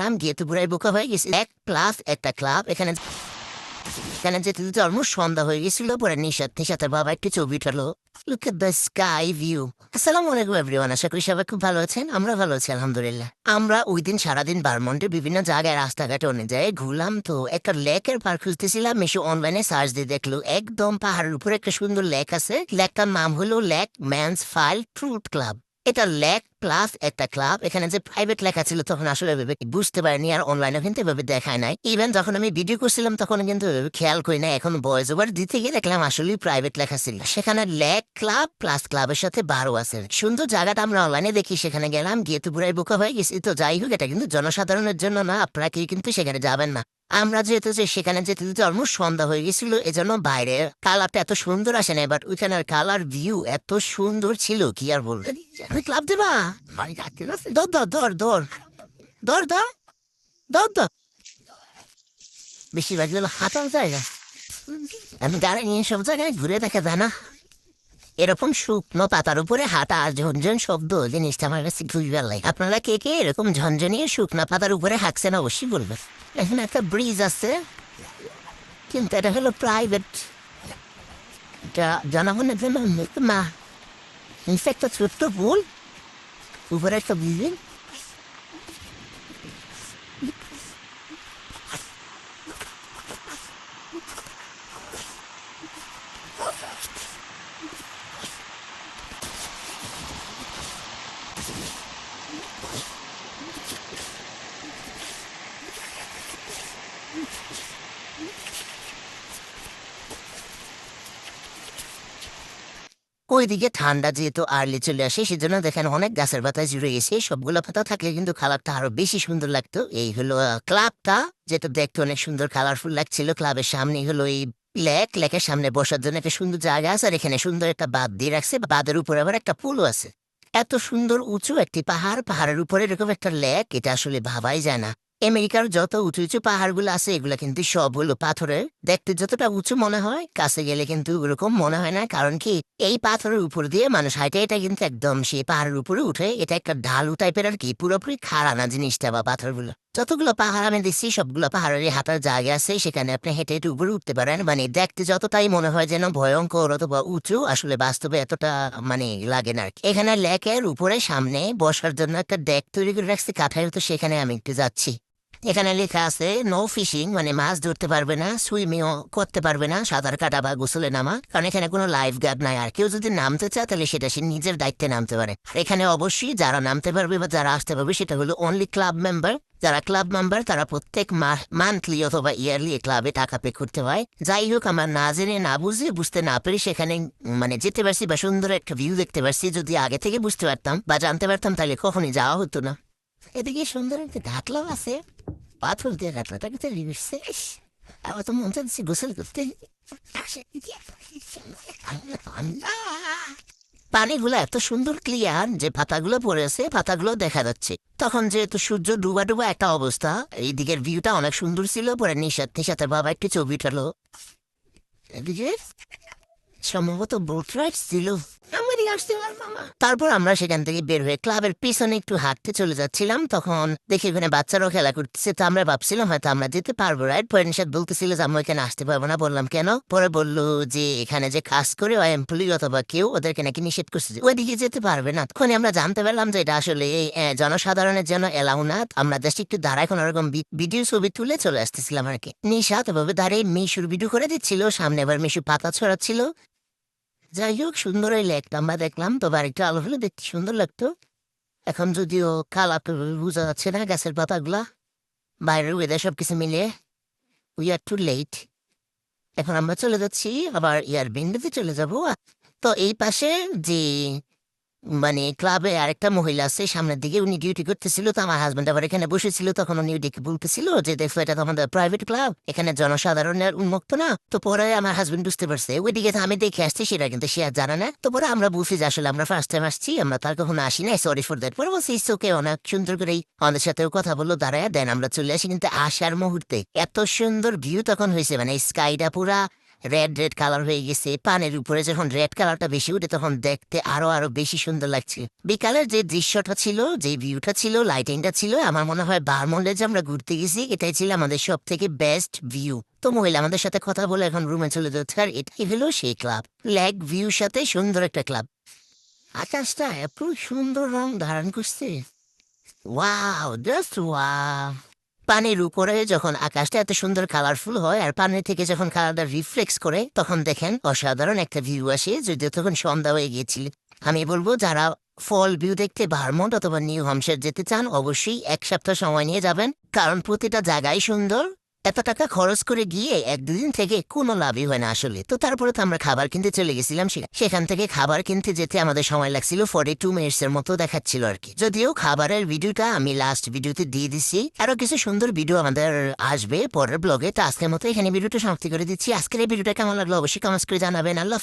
নাম গিয়ে তো পুরাই বোকা হয়ে গেছি এক প্লাস একটা ক্লাব এখানে এখানে যেতে অলমোস্ট সন্ধ্যা হয়ে গেছিল পরে নিশাত নিশাতের বাবা একটু ছবি উঠালো look at the sky view আসসালামু আলাইকুম এভরিওয়ান আশা করি সবাই খুব ভালো আছেন আমরা ভালো আছি আলহামদুলিল্লাহ আমরা ওই দিন সারাদিন বারমন্টে বিভিন্ন জায়গায় রাস্তাঘাটে অনুযায়ী ঘুরলাম তো একটা লেকের পার খুঁজতেছিলাম মেশো অনলাইনে সার্চ দিয়ে দেখল একদম পাহাড়ের উপরে একটা সুন্দর লেক আছে লেকটার নাম হলো লেক ম্যানস ফাইল ট্রুথ ক্লাব এটা লেক প্লাস একটা ক্লাব। এখানে যে প্রাইভেট লেখা ছিল তখন আসলে এভাবে বুঝতে পারিনি আর অনলাইনে কিন্তু এভাবে দেখায় নাই। ইভেন যখন আমি ভিডিও করছিলাম তখন কিন্তু খেয়াল করি না এখন বয়েজ ওভার দিতে গিয়ে দেখলাম আসলেই প্রাইভেট লেখা ছিল। সেখানে লেক ক্লাব প্লাস ক্লাবের সাথে বারো আছে। সুন্দর জায়গাটা আমরা অনলাইনে দেখি। সেখানে গেলাম, গিয়ে তো পুরাই বোকা হয়ে গেছি। তো যাই হোক, এটা কিন্তু জনসাধারণের জন্য না। আপনারা কেউ কিন্তু সেখানে যাবেন না। আমরা যেহেতু যে সেখানে যেতে অলমোস্ট সন্ধ্যা হয়ে গেছিল, এজন্য বাইরে কালারটা এত সুন্দর আসে না। বাট ওইখানের কালার ভিউ এত সুন্দর ছিল, কি আর বলব? আমি ক্লাব দেবা দর দর দর দর দর দর দর দর বেশিরভাগ হলো হাঁটার জায়গা আমি দাঁড়িয়ে সব জায়গায় ঘুরে দেখা যায় না এরকম শুকনো পাতার উপরে হাঁটা আর ঝনঝন শব্দ জিনিসটা আমার কাছে খুবই ভালো লাগে আপনারা কে কে এরকম ঝনঝনিয়ে শুকনো পাতার উপরে হাঁকছেন অবশ্যই বলবেন এখানে একটা ব্রিজ আছে কিন্তু এটা হলো প্রাইভেট জনগণের জন্য In fact, that's what the whole override subdivision ওইদিকে ঠান্ডা যেহেতু আর্লি চলে আসে, সেজন্য দেখেন অনেক গাছের পাতা জুড়ে গেছে, সবগুলো পাতা থাকলে কিন্তু কালারটা আরও বেশি সুন্দর লাগতো। এই হলো ক্লাবটা, যেটা দেখতে অনেক সুন্দর কালারফুল লাগছিল। ক্লাবের সামনে হলো এই লেক, লেকের সামনে বসার জন্য একটা সুন্দর জায়গা আছে, আর এখানে সুন্দর একটা বাদ দিয়ে রাখছে। বাদের উপরে আবার একটা পুলও আছে। এত সুন্দর উঁচু একটি পাহাড়, পাহাড়ের উপরে এরকম একটা লেক, এটা আসলে ভাবাই যায় না। আমেরিকার যত উঁচু উঁচু পাহাড়গুলো আছে, এগুলো কিন্তু সব হলো পাথরের। দেখতে যতটা উঁচু মনে হয়, কাছে গেলে কিন্তু ওরকম মনে হয় না, কারণ কি এই পাথরের উপর দিয়ে মানুষ হাইটে এটা কিন্তু একদম সেই পাহাড়ের উপরে উঠে, এটা একটা ঢালু টাইপের আর কি, পুরোপুরি খাড়া না জিনিসটা বা পাথরগুলো। যতগুলো পাহাড় আমি দেখছি, সবগুলো পাহাড়েরই হাঁটার জায়গা আছে। সেখানে আপনি হেঁটে হেঁটে উপরে উঠতে পারেন। মানে দেখতে যতটাই মনে হয় যেন ভয়ঙ্কর অথবা উঁচু, আসলে বাস্তবে এতটা মানে লাগে না। এখানে লেকের উপরে সামনে বসার জন্য একটা ডেক তৈরি করে রাখছি। কাঠায় তো সেখানে আমি একটু যাচ্ছি। এখানে লেখা আছে নো ফিশিং মানে মাছ ধরতে পারবে না সুইমিংও করতে পারবে না, সাঁতার কাটা বা গোসলে নামা। কারণ এখানে কোনো লাইফ গার্ড নাই। আর কেউ যদি নামতে চায়, তাহলে সেটা সে নিজের দায়িত্বে নামতে পারে। এখানে অবশ্যই যারা নামতে পারবে বা যারা আসতে পারবে, সেটা হলো অনলি ক্লাব মেম্বার যারা ক্লাব মেম্বার তারা প্রত্যেক মান্থলি অথবা ইয়ারলি ক্লাবে টাকা পে করতে হয়। যাই হোক, আমার না জেনে, না বুঝে, বুঝতে না পেরে সেখানে মানে যেতে পারছি বা সুন্দর একটা ভিউ দেখতে পারছি। যদি আগে থেকে বুঝতে পারতাম বা জানতে পারতাম, তাহলে কখনই যাওয়া হতো না। এদিকে সুন্দর একটা ঘাটলাও আছে। করছে ইস, আমার তো মন চাচ্ছে গোসল করতে পানিগুলো এত সুন্দর ক্লিয়ার যে পাতাগুলো পড়েছে পাতাগুলো দেখা যাচ্ছে। তখন যেহেতু সূর্য ডুবা ডুবা একটা অবস্থা এই দিকের ভিউটা অনেক সুন্দর ছিল পরে নিশাত নিশাতের বাবা একটু ছবি উঠালো সম্ভবত বোট রাইড ছিল তারপর আমরা সেখান থেকে বের হয়ে ক্লাবের পিছনে একটু হাঁটতে চলে যাচ্ছিলাম। তখন দেখি ওখানে বাচ্চারাও খেলা করতেছে। তো আমরা ভাবছিলাম, হয়তো আমরা যেতে পারব রাইট নিষেধ বলতেছিল যে আমরা এখানে আসতে পারব না। বললাম, কেন? পরে বলল যে, এখানে যে কাজ করে ওই এমপ্লয়ি অথবা কেউ ওদেরকে নাকি নিষেধ করছে ওইদিকে যেতে পারবে না। তখন আমরা জানতে পারলাম যে, এটা আসলে এই জনসাধারণের জন্য এলাও না। আমরা জাস্ট একটু দাঁড়ায় কোনো রকম ভিডিও ছবি তুলে চলে আসতেছিলাম আর কি। নিশা তবে দাঁড়িয়ে মিশুর ভিডিও করে দিচ্ছিল। সামনে আবার মিশু পাতা ছড়াচ্ছিল। যাই হোক সুন্দরই এই বা দেখলাম। তো বাড়িটা আলো হলে দেখতে সুন্দর লাগতো। এখন যদিও কাল আপনার বোঝা যাচ্ছে না গাছের পাতাগুলা। বাইরের ওয়েদার সব কিছু মিলে উই আর টু লেট এখন আমরা চলে যাচ্ছি, আবার ইয়ার বিন্দুতে চলে যাব। তো এই পাশে যে মানে ক্লাবে আরেকটা মহিলা আছে, সামনের দিকে উনি ডিউটি করতেছিল, তো আমার হাজবেন্ড আবার এখানে বসেছিল, তখন উনি ওদিকে বলতেছিল যে, দেখো, এটা তো আমাদের প্রাইভেট ক্লাব এখানে জনসাধারণের উন্মুক্ত না। তো পরে আমার হাজবেন্ড বুঝতে পারছে, ওইদিকে আমি দেখে আসছি, সেটা কিন্তু সে আর জানে না। তো পরে আমরা বুঝছি যে, আসলে আমরা ফার্স্ট টাইম আসছি, আমরা তার কখনো আসি না সরি ফর দ্যাট পরে বলছি ইসোকে অনেক সুন্দর করেই আমাদের সাথেও কথা বলল, দাঁড়ায়, দেন আমরা চলে আসি কিন্তু আসার মুহূর্তে। এত সুন্দর ভিউ তখন হয়েছে মানে স্কাইটা পুরা রেড রেড কালার হয়ে গেছে। পানের উপরে যখন রেড কালারটা বেশি উঠে, তখন দেখতে আরও আরও বেশি সুন্দর লাগছে। বিকালের যে দৃশ্যটা ছিল, যে ভিউটা ছিল লাইটিংটা ছিল, আমার মনে হয় বারমন্ডে যে আমরা ঘুরতে গেছি, এটাই ছিল আমাদের সব থেকে বেস্ট ভিউ তো মহিলা আমাদের সাথে কথা বলে এখন রুমে চলে যাচ্ছে, আর এটাই হলো সেই ক্লাব লেক ভিউ সাথে সুন্দর একটা ক্লাব আকাশটা এত সুন্দর রং ধারণ করছে। ওয়াও জাস্ট ওয়াও পানির উপরে যখন আকাশটা এত সুন্দর কালারফুল হয় আর পানি থেকে যখন কালারটা রিফ্লেক্স করে, তখন দেখেন অসাধারণ একটা ভিউ আসে। যদিও তখন সন্ধ্যা হয়ে গিয়েছিল। আমি বলব, যারা ফল ভিউ দেখতে ভারমন্ট অথবা নিউ হামশের যেতে চান, অবশ্যই এক সপ্তাহ সময় নিয়ে যাবেন। কারণ প্রতিটা জায়গায় সুন্দর এত টাকা খরচ করে গিয়ে এক দুদিন থেকে কোনো লাভই হয় না আসলে। তো তারপরে তো আমরা খাবার কিনতে চলে গেছিলাম সেখান থেকে খাবার কিনতে যেতে আমাদের সময় লাগছিল ফর্টি টু মিনিটস এর মতো দেখাচ্ছিল আর কি। যদিও খাবারের ভিডিওটা আমি লাস্ট ভিডিওতে দিয়ে দিচ্ছি আরও কিছু সুন্দর ভিডিও আমাদের আসবে পরের ব্লগে তো আজকের মতো এখানে ভিডিওটা সমাপ্তি করে দিচ্ছি। আজকের এই ভিডিওটা কেমন লাগল অবশ্যই কমেন্টস করে জানাবেন। আল্লাহ